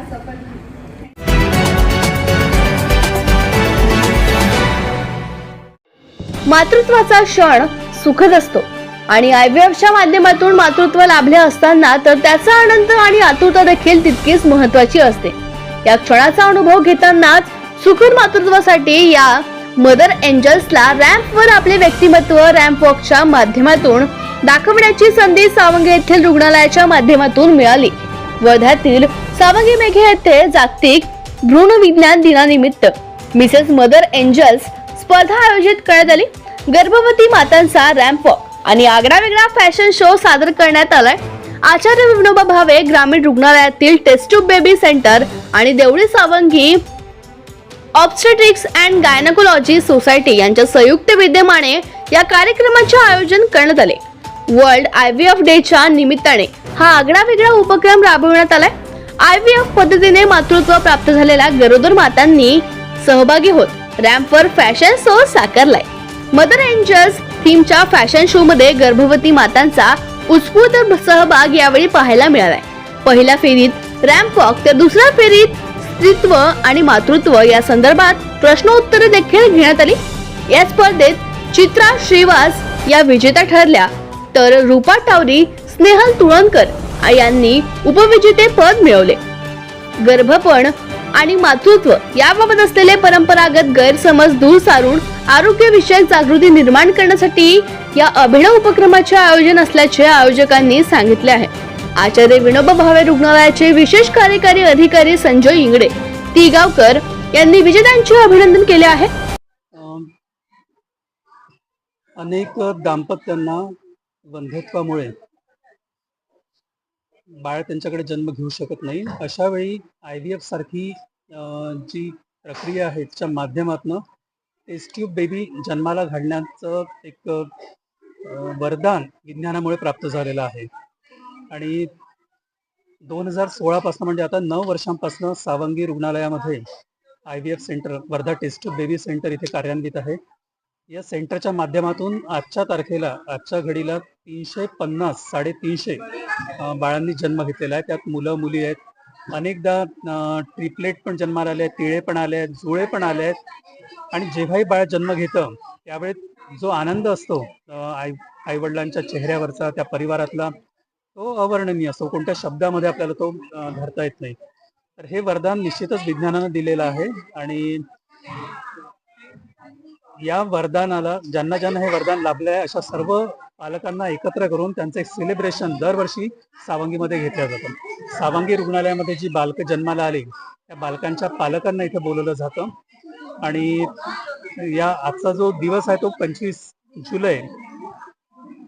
असं पण मातृत्वाचा क्षण सुखद असतो. आणि आयव्हीएफच्या माध्यमातून मातृत्व लाभले असताना तर त्याचा आनंद आणि आतुरता देखील तितकीच महत्वाची असते. या क्षणाचा अनुभव घेतानाच सुखद मातृत्वासाठी या मदर एंजल्सला रॅम्पवर आपले व्यक्तिमत्व रॅम्प वॉकच्या माध्यमातून दाखवण्याची संधी सावंगे येथील रुग्णालयाच्या माध्यमातून मिळाली. वर्ध्यातील सावंगी मेघे येथे जागतिक भ्रूण विज्ञान दिनानिमित्त मिसेस मदर एंजल्स स्पर्धा आयोजित करण्यात आली. गर्भवती मातांचा रॅम्प आणि आगळा वेगळा फॅशन शो सादर करण्यात आलाय. आचार्य विनोबा भावे ग्रामीण रुग्णालयातील टेस्ट ट्यूब बेबी सेंटर आणि Deoli Sawangi obstetrics and gynaecology society यांच्या संयुक्त विद्यमाने या कार्यक्रमाचे आयोजन करण्यात आले. वर्ल्ड आय व्ही एफ डेच्या निमित्ताने हा आगळा वेगळा उपक्रम राबविण्यात आलाय. आय व्ही एफ पद्धतीने मातृत्व प्राप्त झालेल्या गरोदर मातांनी सहभागी होत रॅम्पवर फॅशन शो साकारलाय. मदर एंजल्स थीमच्या फॅशन शो मध्ये गर्भवती मातांचा उत्स्फूर्त सहभाग यावेळी पाहायला मिळालाय. पहिल्या फेरीत रॅम्प वॉक तर दुसऱ्या फेरीत स्त्रीत्व आणि मातृत्व या संदर्भात प्रश्नोत्तरे देखील घेण्यात आली. या स्पर्धेत चित्रा श्रीवास या विजेत्या ठरल्या तर रूपा टावरी स्नेहल तुळणकर यांनी उपविजेते पद मिळवले. गर्भपण आणि मातृत्व याबाबत असलेले परंपरागत गैरसमज दूर सारून आरोग्यविषयक जागृती निर्माण करण्यासाठी या अभिनव उपक्रमाचे आयोजन असल्याचे आयोजकांनी सांगितले आहे. आचार्य विनोबा भावे रुग्णालयाचे विशेष कार्यकारी अधिकारी संजय इंगडे तिगावकर यांनी विजेत्यांचे अभिनंदन केले आहे. अनेक दाम्पत्यांना वंध्यत्वामुळे बाळ त्यांच्याकडे जन्म घेऊ शकत नाही. अशा वेळी आय व्ही एफ सारखी जी प्रक्रिया आहे त्याच्या माध्यमातून टेस्ट्यूब बेबी जन्माला घालण्याचं एक वरदान विज्ञानामुळे प्राप्त झालेलं आहे. आणि दोन हजार सोळापासून म्हणजे आता नऊ वर्षांपासून सावंगी रुग्णालयामध्ये I V F centre Wardha test tube baby centre इथे कार्यान्वित आहे. या सेंटरच्या माध्यमातून आजच्या तारखेला आजच्या घडीला तीनशे पन्नास साडेतीनशे बाळांनी जन्म घेतलेला आहे. त्यात मुलं मुली आहेत. अनेकदा ट्रिपलेट पण जन्माला आले आहेत तिळे पण आले आहेत जुळे पण आले आहेत. आणि जेव्हाही बाळ जन्म घेतं त्यावेळी जो आनंद असतो आई आईवडिलांच्या चेहऱ्यावरचा त्या परिवारातला तो अवर्णनीय असतो. कोणत्या शब्दामध्ये आपल्याला तो धरता येत नाही. तर हे वरदान निश्चितच विज्ञानानं दिलेलं आहे. आणि या वरदानाला ज्यांना ज्यांना हे वरदान लाभलं आहे अशा सर्व पालकांना एकत्र करून त्यांचं एक सेलिब्रेशन दरवर्षी सावंगीमध्ये घेतलं जातं. सावंगी रुग्णालयामध्ये जी बालकं जन्माला आली त्या बालकांच्या पालकांना इथे बोलवलं जातं. आणि या आजचा जो दिवस आहे तो पंचवीस जुलै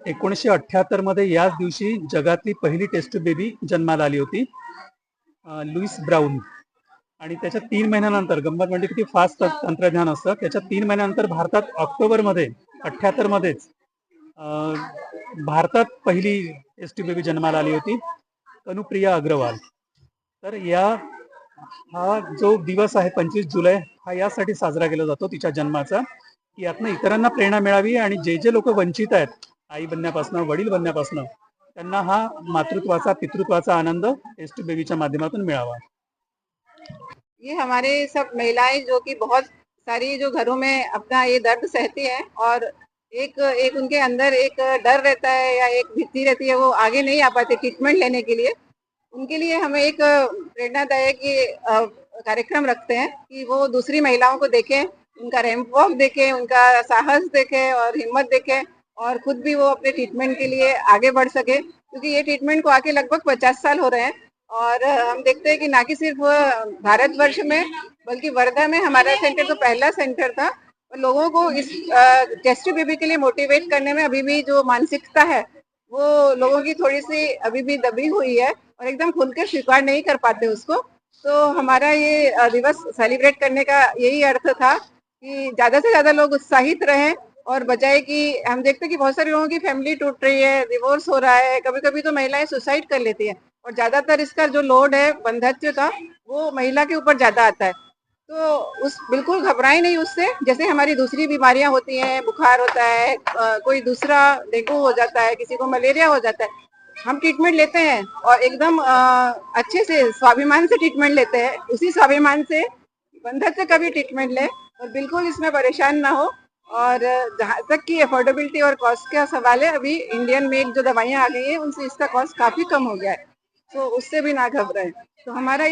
एकोणीसशे अठ्ठ्याहत्तरमध्ये याच दिवशी जगातली पहिली टेस्ट बेबी जन्माला आली होती लुईस ब्राऊन. आणि त्याच्या तीन महिन्यानंतर गंमत म्हणजे किती फास्ट तंत्रज्ञान असतं त्याच्या तीन महिन्यानंतर भारतात ऑक्टोबरमध्ये अठ्ठ्याहत्तर मध्येच भारतात पहिली एस टी बेबी जन्माला आली होती तनुप्रिया अग्रवाल. तर या हा जो दिवस आहे पंचवीस जुलै हा यासाठी साजरा केला जातो तिच्या जन्माचा. की यातनं इतरांना प्रेरणा मिळावी आणि जे जे लोक वंचित आहेत आई बनण्यापासून वडील बनण्यापासून त्यांना हा मातृत्वाचा पितृत्वाचा आनंद एस टी बेबीच्या माध्यमातून मिळावा. ये हमारे सब महिलाएं जो कि बहुत सारी जो घरों में अपना ये दर्द सहती हैं और एक एक उनके अंदर एक डर रहता है या एक भीति रहती है, वो आगे नहीं आ पाते ट्रीटमेंट लेने के लिए। उनके लिए हमें एक प्रेरणादायक कार्यक्रम रखते हैं कि वो दूसरी महिलाओं को देखें, उनका रैम्प वॉक देखें, उनका साहस देखें और हिम्मत देखें और खुद भी वो अपने ट्रीटमेंट के लिए आगे बढ़ सके। क्योंकि ये ट्रीटमेंट को आके लगभग पचास साल हो रहे हैं और हम देखते हैं कि ना कि सिर्फ़ भारतवर्ष में, बल्कि वर्धा में हमारा सेंटर तो पहला सेंटर था। लोगों को इस टेस्ट बेबी के लिए मोटिवेट करने में अभी भी जो मानसिकता है, वो लोगों की थोड़ी सी अभी भी दबी हुई है और एकदम खुल के स्वीकार नहीं कर पाते उसको। तो हमारा ये दिवस सेलिब्रेट करने का यही अर्थ था कि ज़्यादा से ज़्यादा लोग उत्साहित रहें और बजाय कि हम देखते हैं कि बहुत सारे लोगों की फैमिली टूट रही है डिवोर्स हो रहा है कभी कभी तो महिलाएँ सुसाइड कर लेती है। और ज़्यादातर इसका जो लोड है, बंधत्व का, वो महिला के ऊपर ज़्यादा आता है। तो उस, बिल्कुल घबराए नहीं उससे। जैसे हमारी दूसरी बीमारियाँ होती हैं, बुखार होता है कोई दूसरा डेंगू हो जाता है, किसी को मलेरिया हो जाता है, हम ट्रीटमेंट लेते हैं और एकदम अच्छे से, स्वाभिमान से ट्रीटमेंट लेते हैं। उसी स्वाभिमान से, बंधक से कभी ट्रीटमेंट ले और बिल्कुल इसमें परेशान ना हो। और जहाँ तक की अफोर्डेबिलिटी और कॉस्ट का सवाल है, अभी इंडियन मेड जो दवाइयाँ आ गई हैं, उनसे इसका कॉस्ट काफ़ी कम हो गया है। तो उससे भी ना घबराए। तो हमारा